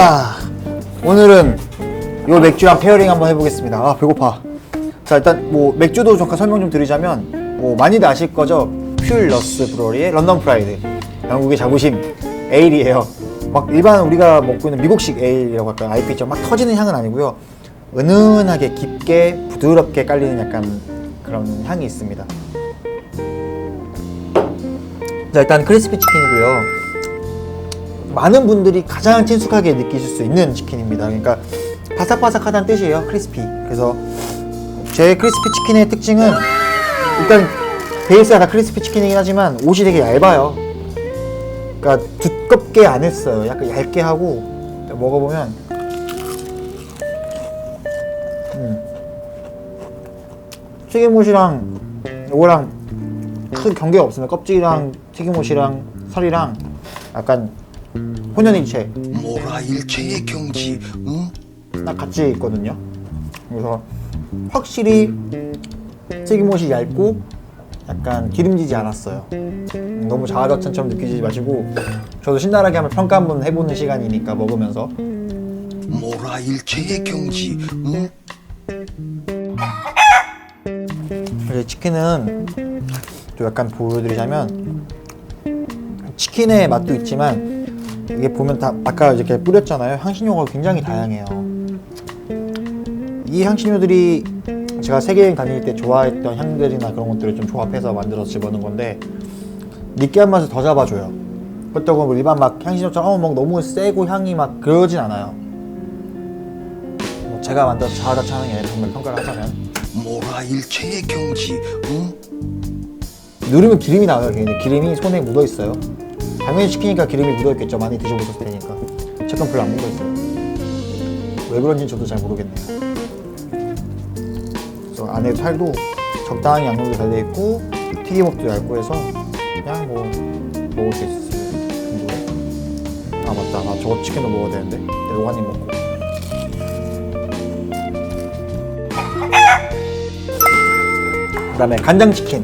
자, 오늘은 요 맥주랑 페어링 한번 해보겠습니다. 아, 배고파. 자, 일단 뭐 맥주도 잠깐 설명 좀 드리자면 뭐 많이들 아실 거죠? 퓨얼러스 브로리의 런던 프라이드. 영국의 자부심 에일이에요. 막 일반 우리가 먹고 있는 미국식 에일이라고 할까요? IP처럼 막 터지는 향은 아니고요. 은은하게 깊게 부드럽게 깔리는 약간 그런 향이 있습니다. 자, 일단 크리스피 치킨이고요. 많은 분들이 가장 친숙하게 느끼실 수 있는 치킨입니다. 그러니까 바삭바삭하다는 뜻이에요. 크리스피. 그래서 제 크리스피 치킨의 특징은 일단 베이스가 다 크리스피 치킨이긴 하지만 옷이 되게 얇아요. 그러니까 두껍게 안 했어요. 약간 얇게 하고 먹어보면 음. 튀김옷이랑 이거랑 큰 경계가 없습니다. 껍질이랑 튀김옷이랑 살이랑 약간 혼연일체 뭐라 일체의 경지 응? 딱 같이 있거든요. 그래서 확실히 튀김옷이 얇고 약간 기름지지 않았어요. 음, 너무 자아자찬처럼 느끼지 마시고 저도 신나게 한번 평가 한번 해보는 시간이니까 먹으면서 뭐라 일체의 경지 응? 이제 치킨은 좀 약간 보여드리자면 치킨의 맛도 있지만 이게 보면 다 아까 이렇게 뿌렸잖아요 향신료가 굉장히 다양해요 이 향신료들이 제가 세계여행 다닐 때 좋아했던 향들이나 그런 것들을 좀 조합해서 만들어서 집어넣은 건데 느끼한 맛을 더 잡아줘요 그렇다고 뭐 일반 막 향신료처럼 어, 막 너무 세고 향이 막 그러진 않아요 뭐 제가 게 아니라 정말 평가를 하자면 뭐라 일체의 경지 응? 누르면 기름이 나와요. 기름이 손에 묻어 있어요. 당연히 시키니까 기름이 묻어 있겠죠. 많이 드셔보셨을 테니까. 제건 별로 안 묻어 있어요. 왜 그런지 저도 잘 모르겠네요. 그래서 안에 살도 적당히 양념도 잘 돼 있고 튀김옷도 얇고 해서 그냥 뭐 먹을 수 있을 정도에. 아 맞다. 아, 저거 치킨도 먹어야 되는데. 내가 한입 먹고. 그다음에 간장 치킨.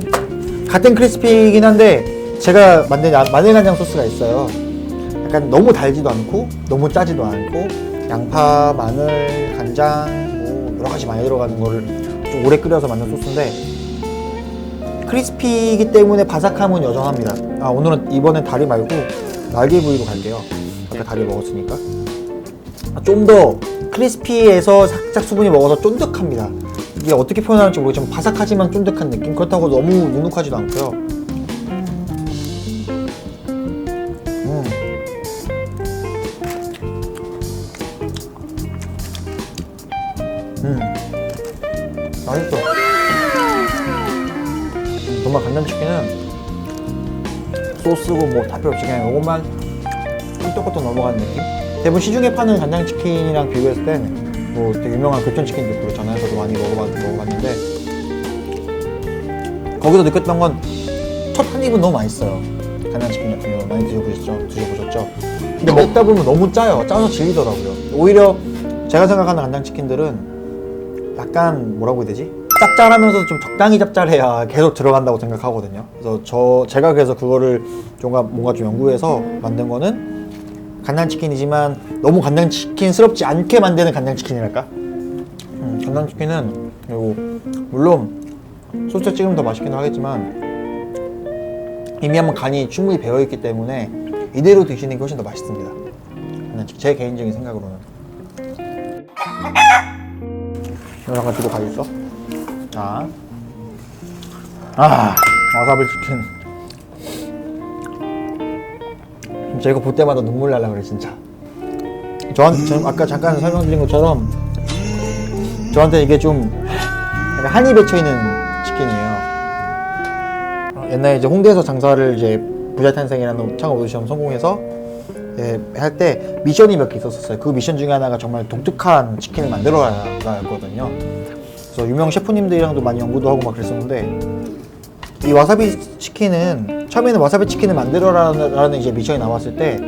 같은 크리스피이긴 한데 제가 만든 야- 마늘 간장 소스가 있어요. 약간 너무 달지도 않고 너무 짜지도 않고 양파, 마늘, 간장 뭐 여러 가지 많이 들어가는 거를 좀 오래 끓여서 만든 소스인데 크리스피이기 때문에 바삭함은 여전합니다. 아 오늘은 이번엔 다리 말고 날개 부위로 갈게요. 아까 다리 먹었으니까 아, 좀더 크리스피해서 살짝 수분이 먹어서 쫀득합니다. 이게 어떻게 표현하는지 모르겠지만 바삭하지만 쫀득한 느낌 그렇다고 너무 눅눅하지도 않고요. 정말 간장치킨은 소스고 뭐 다 필요 없이 그냥 이것만 꿀떡꿀떡 넘어가는 느낌? 대부분 시중에 파는 간장치킨이랑 비교했을 땐 뭐 되게 유명한 교촌치킨도 있고 그렇잖아요. 저도 많이 먹어봤, 먹어봤는데 거기서 느꼈던 건 첫 한 입은 너무 맛있어요. 간장치킨 같은 경우 많이 드셔보셨죠? 드셔보셨죠? 근데 먹다 보면 너무 짜요. 짜서 질리더라고요. 오히려 제가 생각하는 간장치킨들은 약간 뭐라고 해야 되지? 짭짤하면서 좀 적당히 짭짤해야 계속 들어간다고 생각하거든요. 그래서 저 제가 그래서 그거를 좀 뭔가 좀 연구해서 만든 거는 간장치킨이지만 너무 간장치킨스럽지 않게 만드는 간장치킨이랄까? 음, 간장치킨은 그리고 물론 소스 찍으면 더 맛있긴 하겠지만 이미 한번 간이 충분히 배어 있기 때문에 이대로 드시는 게 훨씬 더 맛있습니다. 간장치킨 제 개인적인 생각으로는. 이거 잠깐 뒤로 가 있어. 자, 아 와사비 치킨. 진짜 이거 볼 때마다 눈물 날라 그래 진짜. 저한 저 아까 잠깐 설명드린 것처럼 저한테 이게 좀 약간 한이 맺혀 있는 치킨이에요. 어, 옛날에 이제 홍대에서 장사를 이제 부자 탄생이라는 창업 오디션 성공해서 예, 할 때 미션이 몇 개 있었어요. 그 미션 중에 하나가 정말 독특한 치킨을 만들어라 였거든요. 그래서 유명 셰프님들이랑도 많이 연구도 하고 막 그랬었는데 이 와사비 치킨은 처음에는 와사비 치킨을 만들어라는 이제 미션이 나왔을 때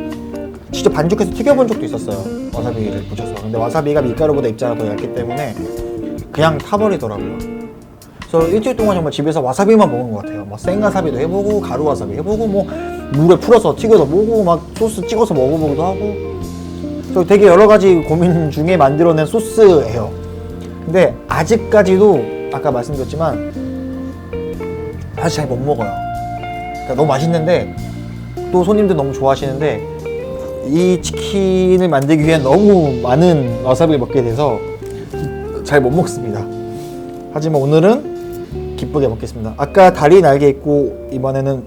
직접 반죽해서 튀겨본 적도 있었어요. 와사비를 묻혀서. 근데 와사비가 밀가루보다 입자가 더 얇기 때문에 그냥 타버리더라고요. 그래서 일주일 동안 정말 집에서 와사비만 먹은 것 같아요. 막 생와사비도 해보고 가루 와사비 해보고 뭐 물에 풀어서 튀겨서 먹고 막 소스 찍어서 먹어보기도 하고 저 되게 여러 가지 고민 중에 만들어낸 소스예요. 근데 아직까지도 아까 말씀드렸지만 사실 잘 못 먹어요. 그러니까 너무 맛있는데 또 손님들 너무 좋아하시는데 이 치킨을 만들기 위해 너무 많은 와사비를 먹게 돼서 잘 못 먹습니다. 하지만 오늘은 기쁘게 먹겠습니다. 아까 다리 날개 있고 이번에는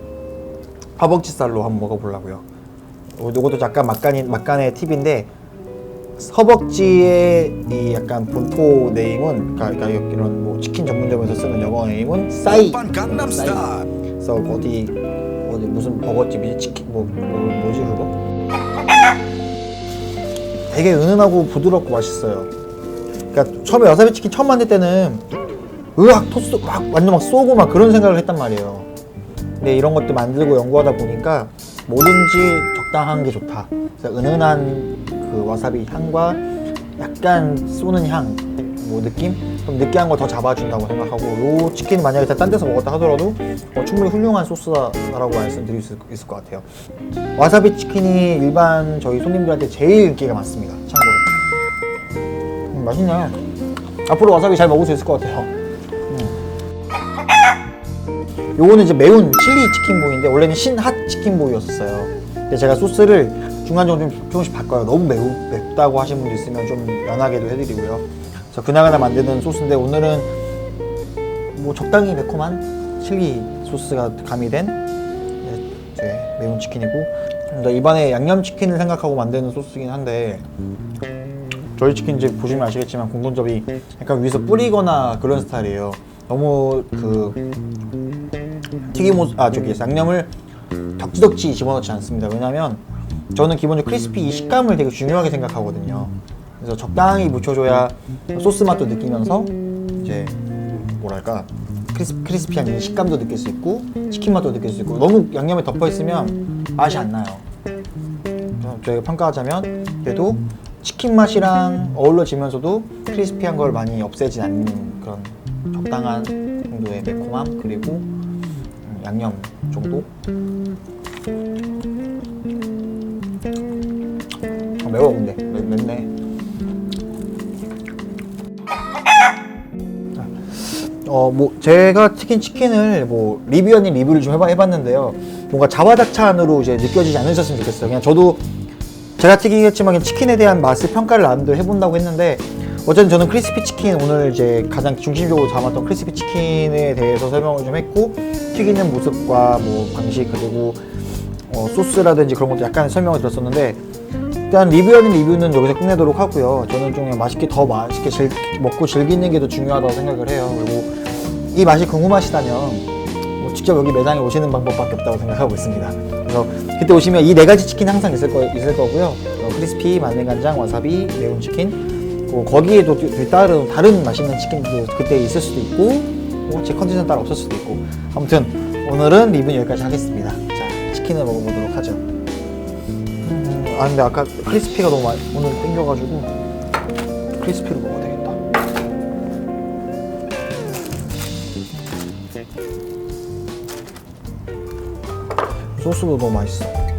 허벅지살로 한번 먹어보려고요. 이것도 약간 막간이, 막간의 팁인데 허벅지의 이 약간 본토 네임은 그러니까 이런 뭐 치킨 전문점에서 쓰는 영어 네임은 싸이 강남스타일 그래서 어디 어디 무슨 버거집이지 치킨 뭐, 뭐 뭐지 그거 되게 은은하고 부드럽고 맛있어요. 그러니까 처음에 와사비 치킨 처음 만들 때는 으악 토스 막 완전 막 쏘고 막 그런 생각을 했단 말이에요. 근데 이런 것들 만들고 연구하다 보니까 뭐든지 적당한 게 좋다. 그래서 은은한 그 와사비 향과 약간 쏘는 향, 뭐 느낌? 좀 느끼한 거 더 잡아준다고 생각하고 요 치킨 만약에 딴 데서 먹었다 하더라도 어, 충분히 훌륭한 소스다라고 말씀드릴 수 있을 것 같아요. 와사비 치킨이 일반 저희 손님들한테 제일 인기가 많습니다. 참고로. 음, 맛있네요. 앞으로 와사비 잘 먹을 수 있을 것 같아요. 음. 요거는 이제 매운 칠리 치킨보이인데 원래는 신핫 치킨보이였어요. 근데 제가 소스를 중간중간 좀 조금씩 바꿔요. 너무 매우 맵다고 하시는 분도 있으면 좀 연하게도 해드리고요. 그래서 그나그나 만드는 소스인데 오늘은 뭐 적당히 매콤한 칠리 소스가 가미된 네, 이제 매운 치킨이고 이번에 양념 치킨을 생각하고 만드는 소스긴 한데 저희 치킨 이제 보시면 아시겠지만 공동접이 약간 위에서 뿌리거나 그런 스타일이에요. 너무 그 튀김옷 아 저기 양념을 덕지덕지 집어넣지 않습니다. 왜냐면 저는 기본적으로 크리스피 이 식감을 되게 중요하게 생각하거든요. 그래서 적당히 묻혀줘야 소스 맛도 느끼면서 이제 뭐랄까 크리스, 크리스피한 이 식감도 느낄 수 있고 치킨 맛도 느낄 수 있고 너무 양념에 덮어 있으면 맛이 안 나요. 저희가 평가하자면 그래도 치킨 맛이랑 어우러지면서도 크리스피한 걸 많이 없애지 않는 그런 적당한 정도의 매콤함 그리고 음, 양념 정도 매워 근데. 맵, 맵네. 어 뭐 제가 튀긴 치킨을 뭐 리뷰 아닌 리뷰를 좀 해봐, 해봤는데요. 뭔가 자화자찬으로 이제 느껴지지 않으셨으면 좋겠어요. 그냥 저도 제가 튀기겠지만 치킨에 대한 맛을 평가를 나름대로 해본다고 했는데 어쨌든 저는 크리스피 치킨 오늘 이제 가장 중심적으로 담았던 크리스피 치킨에 대해서 설명을 좀 했고 튀기는 모습과 뭐 방식 그리고 어, 소스라든지 그런 것도 약간 설명을 드렸었는데 일단 리뷰 아닌 리뷰는 여기서 끝내도록 하고요. 저는 좀 맛있게 더 맛있게 즐, 먹고 즐기는 게 더 중요하다고 생각을 해요. 그리고 이 맛이 궁금하시다면 뭐 직접 여기 매장에 오시는 방법밖에 없다고 생각하고 있습니다. 그래서 그때 오시면 이 네 가지 치킨 항상 있을, 거, 있을 거고요. 어, 크리스피, 마늘간장, 와사비, 매운 치킨. 뭐 거기에도 또- 또 다른 다른 맛있는 치킨도 그때 있을 수도 있고 뭐 제 컨디션 따라 없을 수도 있고 아무튼 오늘은 리뷰는 여기까지 하겠습니다. 자 치킨을 먹어보도록 하죠. 음, 아 근데 아까 크리스피가 너무 많이 오늘 땡겨가지고 크리스피로 먹어야 되겠다. 소스도 너무 맛있어.